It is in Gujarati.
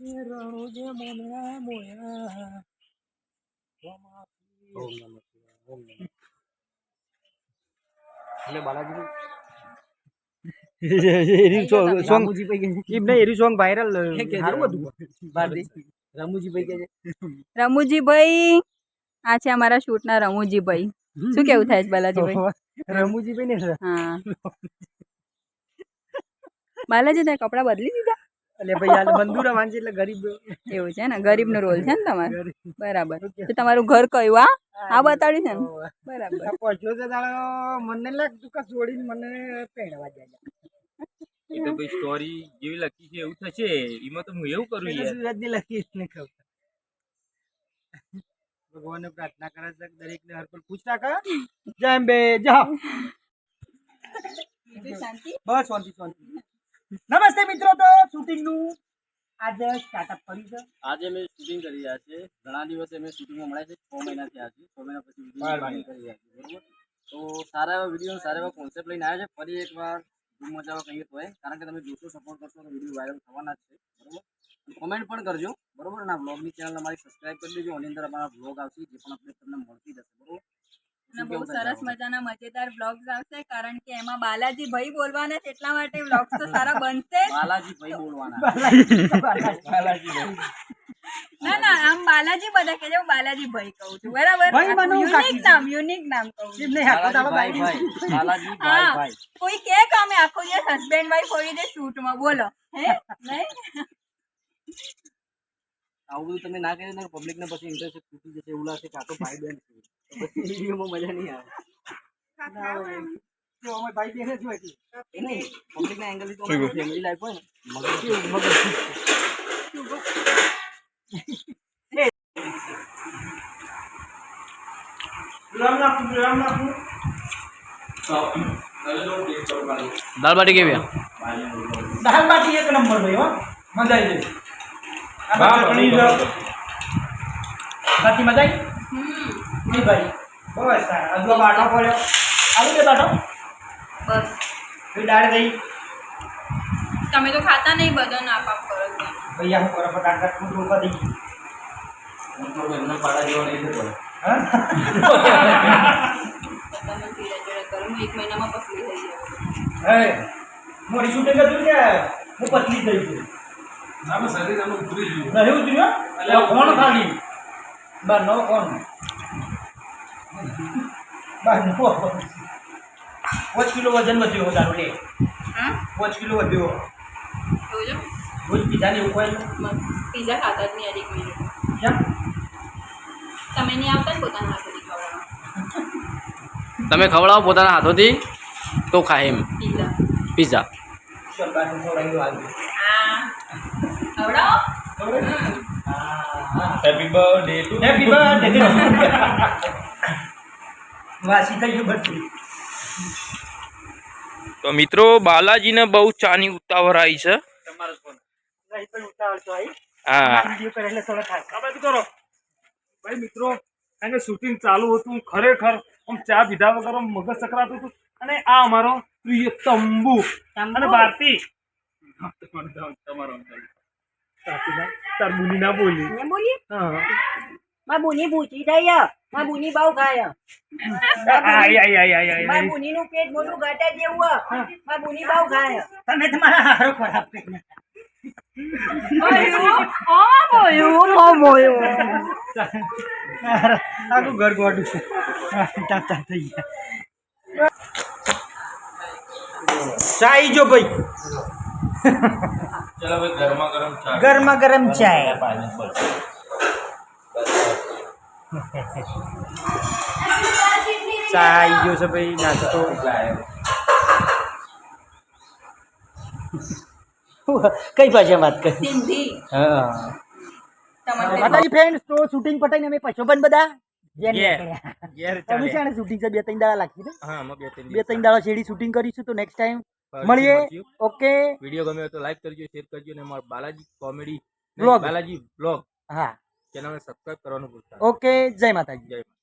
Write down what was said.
રણુજે મોનરા મોયા ઓમ નમઃ શિવાય ઓમ નમઃ એટલે બાલાજી રામુજી ભાઈ વાયરલ કે સારું હતું. ભારતી રામુજી ભાઈ રમુજીભાઈ આ છે અમારા શૂટના રમુજીભાઈ. શું કેવું થાય છે બાલાજીભાઈ? રમુજી ભાઈ ને હા. બાલાજી તે કપડાં બદલી દીધા? એટલે ભાઈ આ મંદુરા વાંચે એટલે ગરીબ એવું છે ને? ગરીબનો રોલ છે ને તમારો? બરાબર. તો તમારું ઘર કયું? આ આ બતાડ્યું છે ને? બરાબર. આ પહોંચ્યો છે તારો મને લાગતું કે છોડીને મને પહેરવા જાય એ તો ભાઈ સ્ટોરી જેવી લખી છે એવું થશે. એમાં તો હું એવું કરું યાર. સુરતની લખી ને ખબર. ભગવાનને પ્રાર્થના કરે છે દરેક ને હર પર ખુશ રાખે. જય બે જા શાંતિ? બસ શાંતિ શાંતિ. નમસ્તે મિત્રો તો નું આજે સ્ટાર્ટઅપ કર્યું છે. આજે મેં શૂટિંગ કરી રહ્યા છે ઘણા દિવસે મેં શૂટિંગમાં મળ્યા છે. છ મહિના થયા છે. છ મહિના પછી વીડિયો શૂટિંગ કરી રહ્યા છે બરોબર? તો સારા એવા વીડિયો સારા એવા કોન્સેપ્ટ લઈને આવ્યા છે. ફરી એકવાર ધૂમ મચાવવા કહીએ તો કારણ કે તમે જોશો સપોર્ટ કરશો તો વીડિયો વાયરલ થવાના જ છે. બરોબર? કોમેન્ટ પણ કરજો. બરોબર? અને આ બ્લોગની ચેનલ અમારી સબસ્ક્રાઇબ કરી દેજો. એની અંદર અમારા બ્લોગ આવશે જે પણ અપડેટ તમને મળતી જશે. બરોબર? અને બહુ સરસ મજાના મજેદાર બ્લોગ્સ આવશે કારણ કે એમાં બાલાજી ભાઈ બોલવાના છે એટલા માટે બ્લોગ્સ તો સારા બનશે. બાલાજી ભાઈ બોલવાના ના ના આમ બાલાજી બધા કે છે બાલાજી ભાઈ કહું છું. બરાબર? યુનિક નામ યુનિક નામ કહું છું. બાલાજી બાલાજી હા કોઈ કે કે અમે આખો દિવસ હસબન્ડ વાઈફ હોય છે શૂટમાં બોલો. હે? નહીં? આવું બધું તમે ના કરી તો પબ્લિક ને પછી ઇન્ટરેસ્ટ તૂટી જશે એવું લાગશે કે આ તો ભાઈ બેન છે. વિડીયોમાં મજા નહીં આવે. જો અમે ભાઈ બેન જ હોય છે. નહીં પબ્લિક ના એંગલથી તો ફેમિલી લાઈફ હોય ને મગજ કેવું મગજ દાળ બાટી કેવી દાલ બાટી એક નંબર ભાઈ હો. મજા આવી છે. બાકી મજા આવી? નહીં ભાઈ બસ અજવા બાટો પડ્યો. આવું કે બાટો? બસ. પછી દાળ દઈ તમે તો ખાતા નહીં બધા ના પાપ કરો. ભૈયા હું કરો ફટાક ફટાક ફૂટ ઉપર દઈ એમના પાડા જેવા નહીં થતો હા? બધાને ધીરે ધીરે કરો. હું એક મહિનામાં પતલી થઈ જાઉં. હે મોરી શૂટિંગ હતું કે હું પતલી થઈ ગઈ આમાં શરીર આમાં ઉતરી ગયું. નહીં ઉતર્યો એટલે કોણ ખાલી? બાર નો કોણ? પાંચ કિલો વજન વધ્યો તારું લે. હા? પાંચ કિલો વધ્યો રોજ પીઝા ને એવું કોઈ પીઝા ખાતા જ નહીં એક કેમ? તમે નહીં આવતા ને પોતાના હાથોથી ખવડાવો તમે ખવડાવો પોતાના હાથોથી તો ખાય એમ. પીઝા. પીઝા. ખવડાવી હેપી આજે આ ખવડાવો. હેપી વાસી થઈ ગયું બધું તો મિત્રો બાલાજીને બહુ ચાની ઉતાવળ આવી છે. તમારો ફોન નહીં પણ ઉતાવળ આવી. હા. મિત્રો શૂટિંગ ચાલુ હતું ખરેખર આમ ચા પીધા વગર મગજ સકરાતું હતું. અને આ અમારો પ્રિય તંબુ અને ભારતી તમારો તાર મુની ના બોલી. બોલીએ? હા. માં બુની ભૂચી થઈ માં બુની બહુ ખાય. આય આય આય આય આય. માં આય બુની નું પેટ મોટું ગાટા જેવું હ. માં બુની બહુ ખાય. તમે તમારા હારો ખરાબ કરી આખું ઘર ગોડું છે. તાતા થઈ ગયા. ચાઈ જો ભાઈ. ચલો ભાઈ ગરમા ગરમ ચા. ગરમા ગરમ ચાય ચા આવી ગયો છે ભાઈ નાસ્તો કઈ ભાષા વાત કરી? સિંધી. હા. તમારે માતાજી ફ્રેન્ડ તો શૂટિંગ પટાઈને અમે પછો પણ બધા. શૂટિંગ છે બે ત્રણ દાડા લાગી ને? હા બે ત્રણ બે ત્રણ દાડા શેડી શૂટિંગ કરીશું તો નેક્સ્ટ ટાઈમ મળીએ. ઓકે વીડિયો ગમે તો લાઈક કરજો શેર કરજો અને અમારા બાલાજી કોમેડી. બાલાજી બ્લોગ હા. ચેનલને સબસ્ક્રાઇબ કરવાનું ભૂલતા ઓકે જય માતાજી. જય માતા